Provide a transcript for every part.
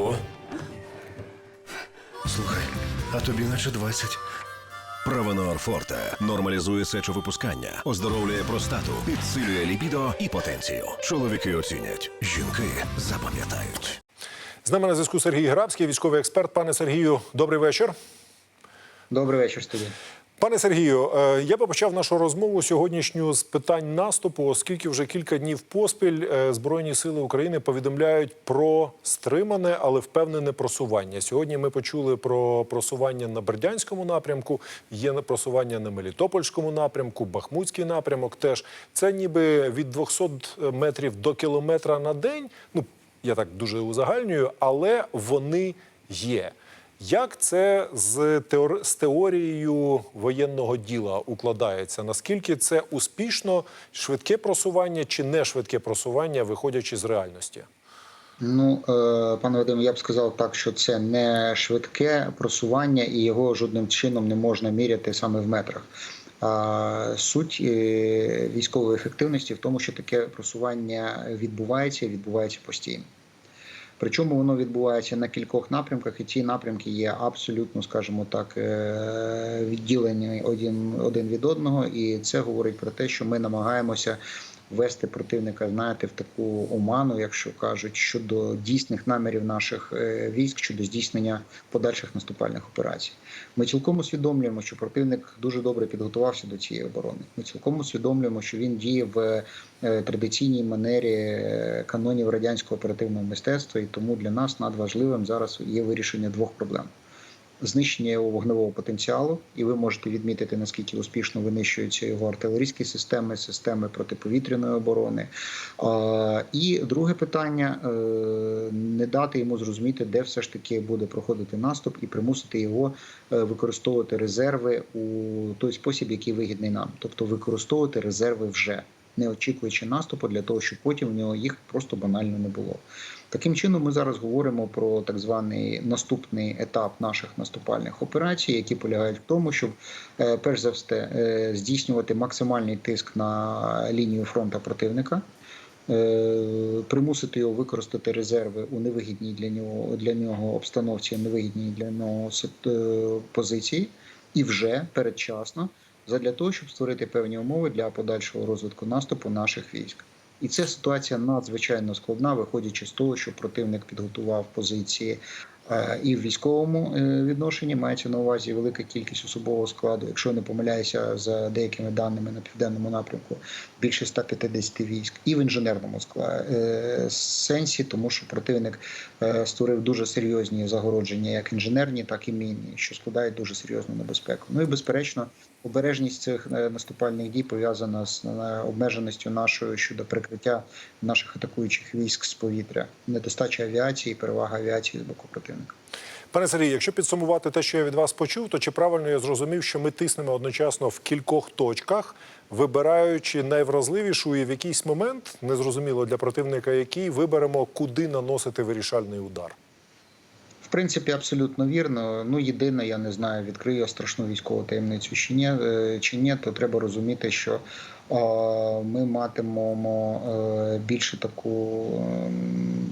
Ого. Слухай, а тобі наче 20. Правонор Форте нормалізує сечовипускання, оздоровлює простату, підсилює лібідо і потенцію. Чоловіки оцінять, жінки запам'ятають. З нами на зв'язку Сергій Грабський, військовий експерт. Пане Сергію, добрий вечір. Добрий вечір, студія. Пане Сергію, е, я би почав нашу розмову сьогоднішню з питань наступу, оскільки вже кілька днів поспіль е, Збройні сили України повідомляють про стримане, але впевнене просування. Сьогодні ми почули про просування на Бердянському напрямку, є просування на Мелітопольському напрямку, Бахмутський напрямок. Теж це ніби від 200 метрів до кілометра на день. Ну я так дуже узагальнюю, але вони є. Як це з, теор... з теорією воєнного діла укладається? Наскільки це успішно, швидке просування чи не швидке просування, виходячи з реальності? Ну, е, пане Вадим, я б сказав так, що це не швидке просування, і його жодним чином не можна міряти саме в метрах. А суть е, військової ефективності в тому, що таке просування відбувається і відбувається постійно. Причому воно відбувається на кількох напрямках, і ці напрямки є абсолютно, скажімо так, е, відділені один, один від одного. І це говорить про те, що ми намагаємося ввести противника, знаєте, в таку оману, якщо кажуть, щодо дійсних намірів наших е, військ щодо здійснення подальших наступальних операцій. Ми цілком усвідомлюємо, що противник дуже добре підготувався до цієї оборони. Ми цілком усвідомлюємо, що він діє в е, традиційній манері е, канонів радянського оперативного мистецтва, і тому для нас надважливим зараз є вирішення двох проблем. Знищення його вогневого потенціалу, і ви можете відмітити наскільки успішно винищуються його артилерійські системи, системи протиповітряної оборони. І друге питання е, не дати йому зрозуміти, де все ж таки буде проходити наступ, і примусити його е, використовувати резерви у той спосіб, який вигідний нам, тобто використовувати резерви вже. Не очікуючи наступу для того, щоб потім в нього їх просто банально не було. Таким чином, ми зараз говоримо про так званий наступний етап наших наступальних операцій, які полягають в тому, щоб е, перш за все е, здійснювати максимальний тиск на лінію фронту противника. е, Примусити його використати резерви у невигідній для нього для нього обстановці, невигідній для нього позиції, і вже передчасно задля того, щоб створити певні умови для подальшого розвитку наступу наших військ. І ця ситуація надзвичайно складна, виходячи з того, що противник підготував позиції е, і в військовому е, відношенні мається на увазі велика кількість особового складу. Якщо не помиляюся за деякими даними на південному напрямку, більше 150 військ, і в інженерному складі сенсі, тому що противник е, створив дуже серйозні загородження, як інженерні, так і мінні, що складають дуже серйозну небезпеку. Ну і безперечно, обережність цих е, наступальних дій пов'язана з е, обмеженістю нашою щодо прикриття наших атакуючих військ з повітря, недостача авіації, перевага авіації з боку противника. Пане Сергію, якщо підсумувати те, що я від вас почув, то чи правильно я зрозумів, що ми тиснемо одночасно в кількох точках, вибираючи найвразливішу і в якийсь момент, незрозуміло для противника, який виберемо, куди наносити вирішальний удар? Принципі, абсолютно вірно. Ну, єдине, я не знаю, відкрию страшну військову таємницю чи ні, е, чи ні, то треба розуміти, що ми матимемо е, більше таку ем,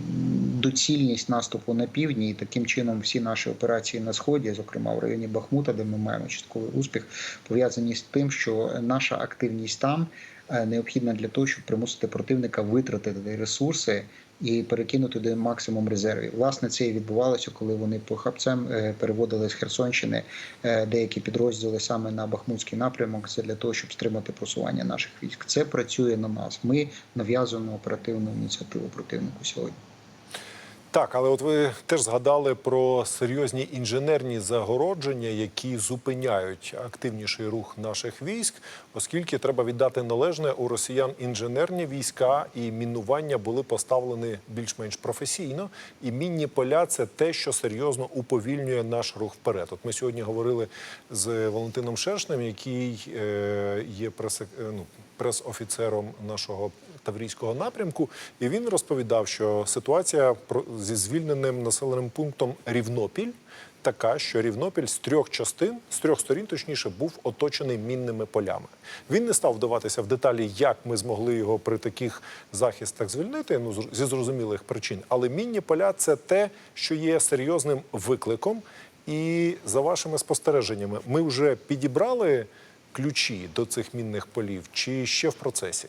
доцільність наступу на півдні, і таким чином всі наші операції на сході, зокрема в районі Бахмута, де ми маємо частковий успіх, пов'язані з тим, що наша активність там е, необхідна для того, щоб примусити противника витратити ресурси і перекинути туди максимум резервів. Власне, це і відбувалося, коли вони похапцем е, переводили з Херсонщини е, деякі підрозділи саме на Бахмутський напрямок. Це для того, щоб стримати просування наших військ. Це працює на нас. Ми нав'язуємо оперативну ініціативу противнику сьогодні. Так, але от ви теж згадали про серйозні інженерні загородження, які зупиняють активніший рух наших військ, оскільки треба віддати належне у росіян інженерні війська і мінування були поставлені більш-менш професійно. І мінні поля це те, що серйозно уповільнює наш рух вперед. От ми сьогодні говорили з Валентином Шершнем, який е, є прес, ну, прес-офіцером нашого Таврійського напрямку, і він розповідав, що ситуація зі звільненим населеним пунктом Рівнопіль така, що Рівнопіль з трьох частин, з трьох сторін, точніше, був оточений мінними полями. Він не став вдаватися в деталі, як ми змогли його при таких захистах звільнити, ну зі зрозумілих причин. Але мінні поля це те, що є серйозним викликом. І за вашими спостереженнями, ми вже підібрали ключі до цих мінних полів, чи ще в процесі?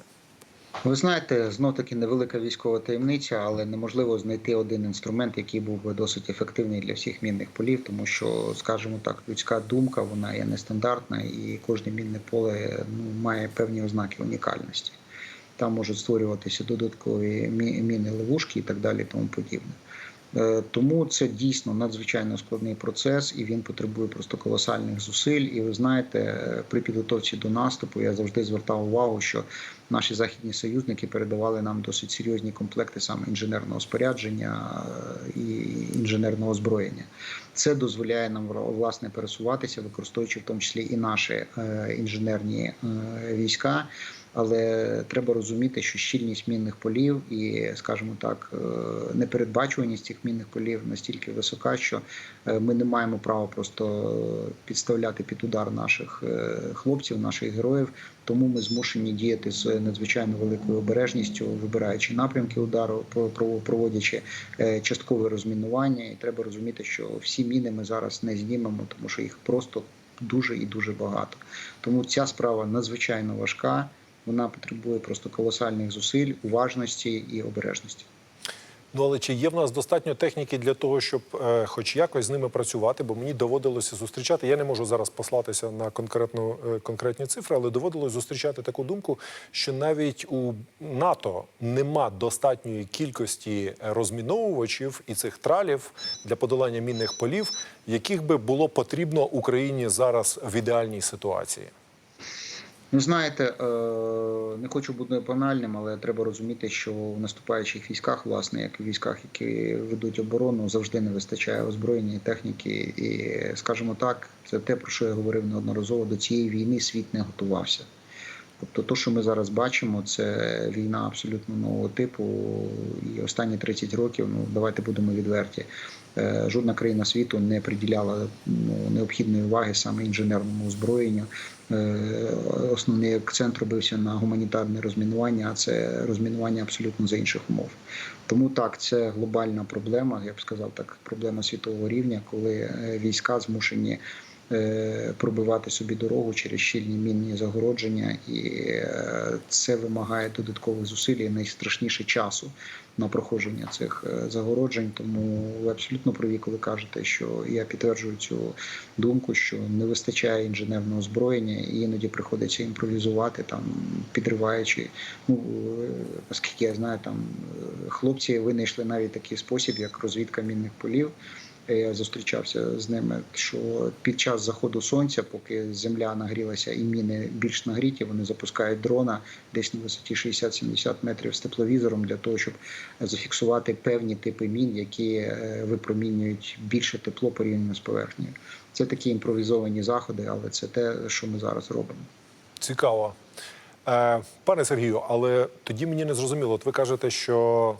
Ви знаєте, знов таки невелика військова таємниця, але неможливо знайти один інструмент, який був би досить ефективний для всіх мінних полів, тому що, скажімо так, людська думка вона є нестандартна, і кожне мінне поле ну, має певні ознаки унікальності. Там можуть створюватися додаткові міни ловушки і так далі, тому подібне. Е, Тому це дійсно надзвичайно складний процес, і він потребує просто колосальних зусиль. І ви знаєте, е, при підготовці до наступу я завжди звертав увагу, що наші західні союзники передавали нам досить серйозні комплекти саме інженерного спорядження е, і інженерного озброєння. Це дозволяє нам власне пересуватися, використовуючи в тому числі і наші інженерні війська. Але треба розуміти, що щільність мінних полів і, скажімо так, е, непередбачуваність цих мінних полів настільки висока, що е, ми не маємо права просто підставляти під удар наших е, хлопців, наших героїв. Тому ми змушені діяти з надзвичайно великою обережністю, вибираючи напрямки удару, про- про- проводячи часткове розмінування. І треба розуміти, що всі міни ми зараз не знімемо, тому що їх просто дуже і дуже багато. Тому ця справа надзвичайно важка. Вона потребує просто колосальних зусиль, уважності і обережності. Ну але чи є в нас достатньо техніки для того, щоб е, хоч якось з ними працювати? Бо мені доводилося зустрічати. Я не можу зараз послатися на конкретну е, конкретні цифри, але доводилось зустрічати таку думку, що навіть у НАТО нема достатньої кількості розміновувачів і цих тралів для подолання мінних полів, яких би було потрібно Україні зараз в ідеальній ситуації. Ну, знаєте, е, не хочу бути банальним, але треба розуміти, що в наступаючих військах, власне, як в військах, які ведуть оборону, завжди не вистачає озброєння і техніки. І, скажімо так, це те, про що я говорив неодноразово. До цієї війни світ не готувався. Тобто, то, що ми зараз бачимо, це війна абсолютно нового типу. І останні 30 років, ну давайте будемо відверті. Е, Жодна країна світу не приділяла ну, необхідної уваги саме інженерному озброєнню. Е, Основний акцент робився на гуманітарне розмінування, а це розмінування абсолютно за інших умов. Тому так, це глобальна проблема, я б сказав так, проблема світового рівня, коли е, війська змушені е, пробивати собі дорогу через щільні мінні загородження, і е, це вимагає додаткових зусиль і найстрашніше часу на проходження цих е, загороджень. Тому ви абсолютно праві, коли кажете, що я підтверджую цю думку, що не вистачає інженерного озброєння, і іноді приходиться імпровізувати, там підриваючи. Ну е, наскільки я знаю, там е, хлопці винайшли навіть такий спосіб, як розвідка мінних полів. Е, Я зустрічався з ними, що під час заходу сонця, поки земля нагрілася і міни більш нагріті, вони запускають дрона десь на висоті 60-70 метрів з тепловізором для того, щоб зафіксувати певні типи мін, які е, випромінюють більше тепло порівняно з поверхнею. Це такі імпровізовані заходи, але це те, що ми зараз робимо. Цікаво. Е, пане Сергію, але тоді мені не зрозуміло. От ви кажете, що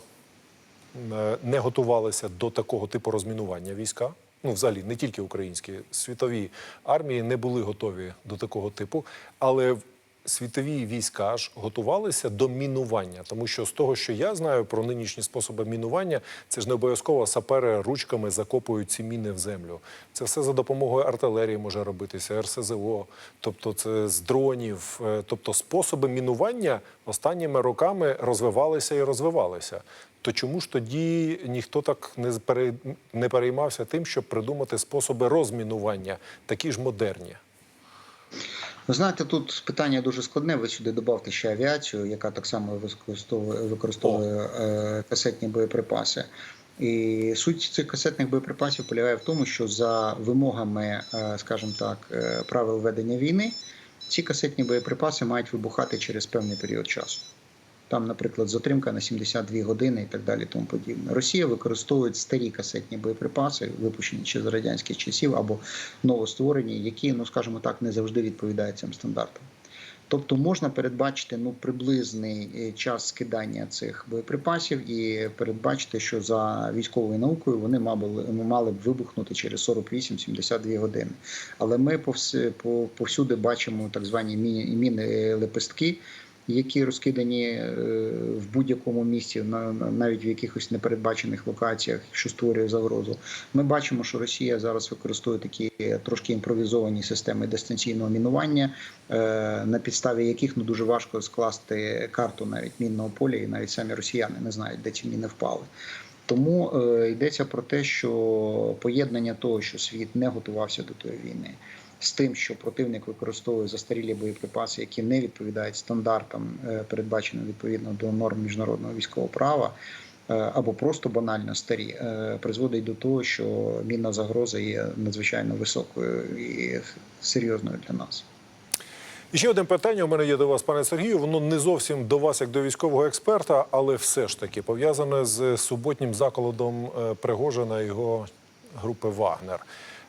не готувалися до такого типу розмінування війська. Ну, взагалі, не тільки українські, світові армії не були готові до такого типу. Але світові війська ж готувалися до мінування, тому що з того, що я знаю про нинішні способи мінування, це ж не обов'язково сапери ручками закопують ці міни в землю. Це все за допомогою артилерії може робитися, РСЗО, тобто це з дронів. Е, Тобто способи мінування останніми роками розвивалися і розвивалися. То чому ж тоді ніхто так не пере- не переймався тим, щоб придумати способи розмінування, такі ж модерні? Ви знаєте, тут питання дуже складне. Ви сюди додавте ще авіацію, яка так само використовує, використовує е, касетні боєприпаси. І суть цих касетних боєприпасів полягає в тому, що за вимогами, е, скажімо так, е, правил ведення війни, ці касетні боєприпаси мають вибухати через певний період часу. Там, наприклад, затримка на 72 години і так далі. Тому подібне. Росія використовує старі касетні боєприпаси, випущені ще з радянських часів або новостворені, які, ну скажімо так, не завжди відповідають цим стандартам. Тобто можна передбачити ну приблизний е, час скидання цих боєприпасів і передбачити, що за військовою наукою вони мали, мали б вибухнути через 48-72 години. Але ми повсюди бачимо так звані міни лепестки. Які розкидані е, в будь-якому місці, на- на- навіть в якихось непередбачених локаціях, що створює загрозу. Ми бачимо, що Росія зараз використовує такі трошки імпровізовані системи дистанційного мінування, е, на підставі яких ну дуже важко скласти карту навіть мінного поля, і навіть самі росіяни не знають, де ці міни впали. Тому е, йдеться про те, що поєднання того, що світ не готувався до тої війни, з тим, що противник використовує застарілі боєприпаси, які не відповідають стандартам, е, передбаченим відповідно до норм міжнародного військового права. е, Або просто банально старі е, призводить до того, що мінна загроза є надзвичайно високою і серйозною для нас. І ще одне питання у мене є до вас, пане Сергію. Воно не зовсім до вас, як до військового експерта, але все ж таки пов'язане з суботнім заколотом е, Пригожина його групи Вагнер.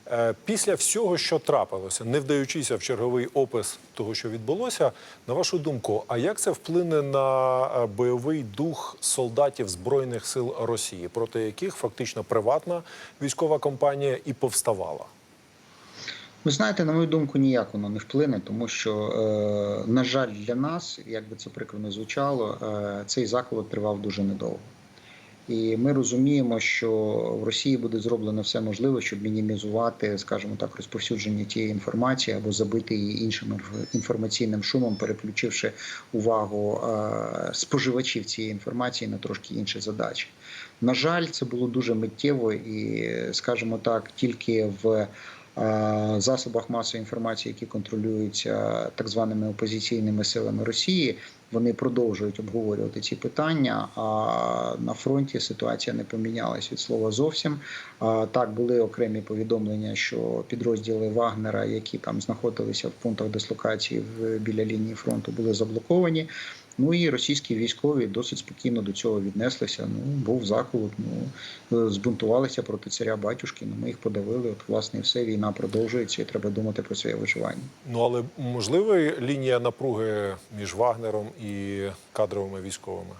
Е, Після всього, що трапилося, не вдаючися в черговий опис того, що відбулося, на вашу думку, а як це вплине на е, бойовий дух солдатів Збройних сил Росії, проти яких фактично приватна військова компанія і повставала? Ви знаєте, на мою думку, ніяк воно не вплине, тому що, е, на жаль, для нас, як би це прикро не звучало, цей заколот тривав дуже недовго. І ми розуміємо, що в Росії буде зроблено все можливе, щоб мінімізувати, скажімо так, розповсюдження тієї інформації або забити її іншим інф- інформаційним шумом, переключивши увагу е, споживачів цієї інформації на трошки інші задачі. На жаль, це було дуже миттєво і, скажімо так, тільки в засобах масової інформації, які контролюються так званими опозиційними силами Росії, вони продовжують обговорювати ці питання. А на фронті ситуація не помінялась від слова зовсім. Так, були окремі повідомлення, що підрозділи Вагнера, які там знаходилися в пунктах дислокації біля лінії фронту, були заблоковані. Ну і російські військові досить спокійно до цього віднеслися. Ну був заколот, ну е, збунтувалися проти царя батюшки. Ну ми їх подавили. От власне і все війна продовжується, і треба думати про своє виживання. Ну але можлива лінія напруги між Вагнером і кадровими військовими?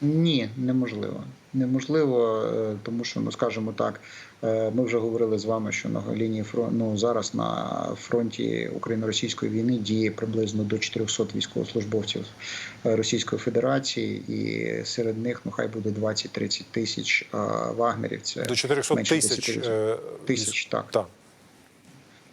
Ні, неможливо. Неможливо, е, тому що, ну скажімо так, е, ми вже говорили з вами, що на лінії фронту ну, зараз на фронті україно-російської війни діє приблизно до 400 військовослужбовців е, Російської Федерації, і серед них ну хай буде 20-30 тисяч вагнерів. Це До 400 менше тисяч 10%. тисяч, так. Так.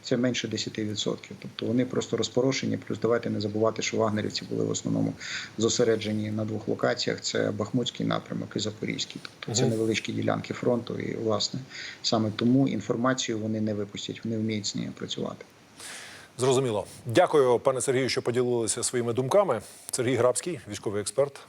Це менше 10%. Тобто вони просто розпорошені. Плюс давайте не забувати, що вагнерівці були в основному зосереджені на двох локаціях: це Бахмутський напрямок і Запорізький. Тобто це невеличкі ділянки фронту. І власне саме тому інформацію вони не випустять, вони вміють з нею працювати. Зрозуміло. Дякую, пане Сергію, що поділилися своїми думками. Сергій Грабський, військовий експерт.